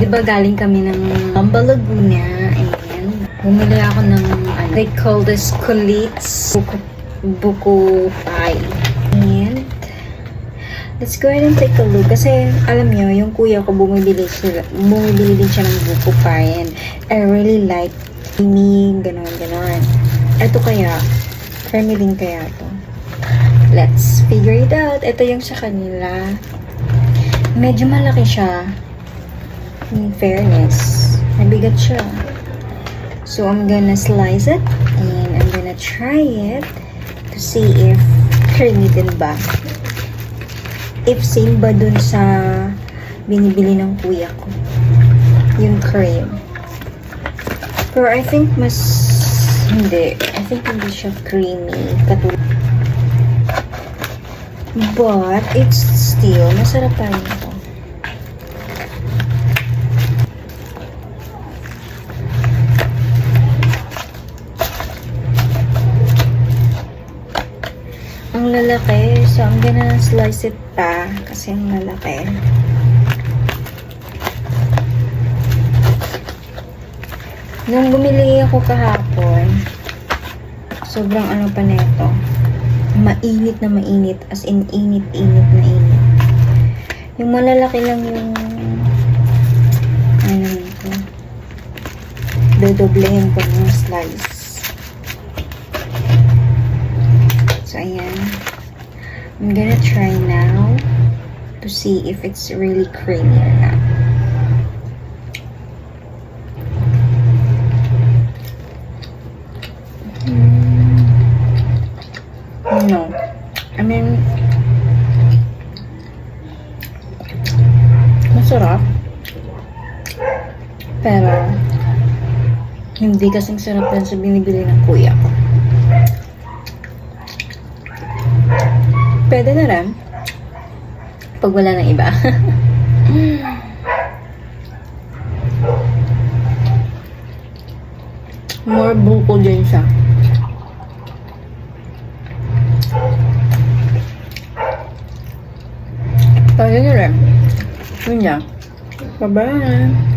di ba galing kami ng Bamba Laguna, and bumili ako ng, ano, they call this kulits, buko, buko pie. And, let's go ahead and take a look. Kasi, alam nyo, yung kuya ko bumibili, sila, bumibili din siya ng buko pie, and I really like creamy, ganon, ganon. Ito kaya, creamy din kaya to. Let's figure it out. Ito yung sa kanila. Medyo malaki siya. In fairness. Mabigat siya. So, I'm gonna slice it. And I'm gonna try it. To see if creamy din ba. If same ba dun sa binibili ng kuya ko. Yung cream. Pero I think mas hindi. I think hindi siya creamy. Katulad But, it's still, masarap pa rin ito. Ang lalaki, so I'm gonna slice it pa kasi ang lalaki. Nung bumili ako kahapon, sobrang ano pa neto. Mainit na mainit as in init init na init. Yung malalaki lang yung ano nito. Dodoblehin ko ng slice I'm gonna try now to see if it's really creamy or not mm. No. I mean, masarap. Pero, hindi kasing sarap yan sa binibili ng kuya ko. Pwede na rin. Pag wala ng iba. More buko din siya. Pwede na rin. Yun yan. Bye-bye.